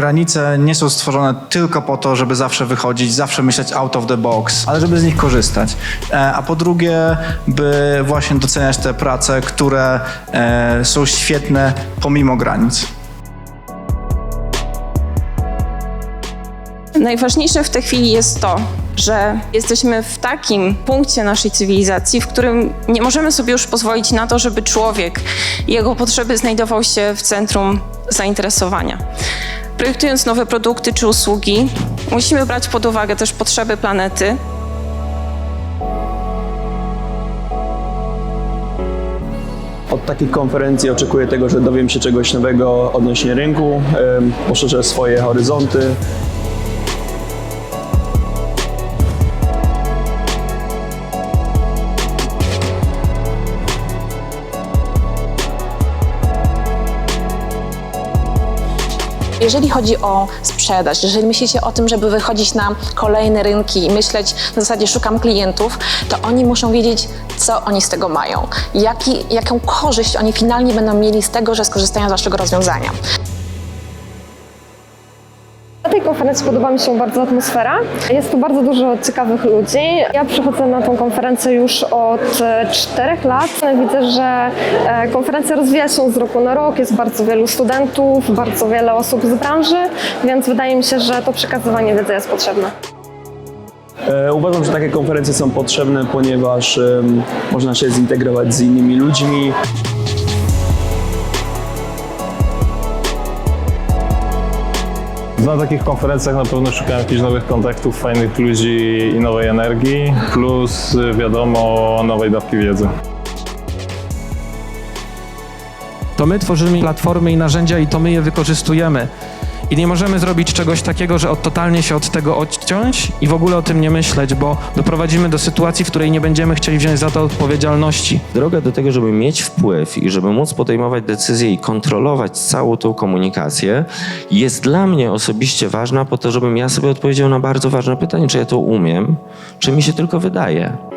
Granice nie są stworzone tylko po to, żeby zawsze wychodzić, zawsze myśleć out of the box, ale żeby z nich korzystać. E, A po drugie, by właśnie doceniać te prace, które e, są świetne pomimo granic. Najważniejsze w tej chwili jest to, że jesteśmy w takim punkcie naszej cywilizacji, w którym nie możemy sobie już pozwolić na to, żeby człowiek i jego potrzeby znajdował się w centrum zainteresowania. Projektując nowe produkty czy usługi, musimy brać pod uwagę też potrzeby planety, Od takiej konferencji oczekuję tego, że dowiem się czegoś nowego odnośnie rynku, poszerzę swoje horyzonty. Jeżeli chodzi o sprzedaż, jeżeli myślicie o tym, żeby wychodzić na kolejne rynki i myśleć na zasadzie szukam klientów, to oni muszą wiedzieć, co oni z tego mają, jaki, jaką korzyść oni finalnie będą mieli z tego, że skorzystają z waszego rozwiązania. Konferencji podoba mi się bardzo atmosfera. Jest tu bardzo dużo ciekawych ludzi. Ja przychodzę na tą konferencję już od e, czterech lat. Widzę, że e, konferencja rozwija się z roku na rok. Jest bardzo wielu studentów, bardzo wiele osób z branży, więc wydaje mi się, że to przekazywanie wiedzy jest potrzebne. E, Uważam, że takie konferencje są potrzebne, ponieważ można się zintegrować z innymi ludźmi. Na takich konferencjach na pewno szukałem jakichś nowych kontaktów, fajnych ludzi i nowej energii, plus y, wiadomo nowej dawki wiedzy. To my tworzymy platformy i narzędzia i to my je wykorzystujemy. I nie możemy zrobić czegoś takiego, że od, totalnie się od tego odciąć i w ogóle o tym nie myśleć, bo doprowadzimy do sytuacji, w której nie będziemy chcieli wziąć za to odpowiedzialności. Droga do tego, żeby mieć wpływ i żeby móc podejmować decyzje i kontrolować całą tą komunikację, jest dla mnie osobiście ważna po to, żebym ja sobie odpowiedział na bardzo ważne pytanie, czy ja to umiem, czy mi się tylko wydaje.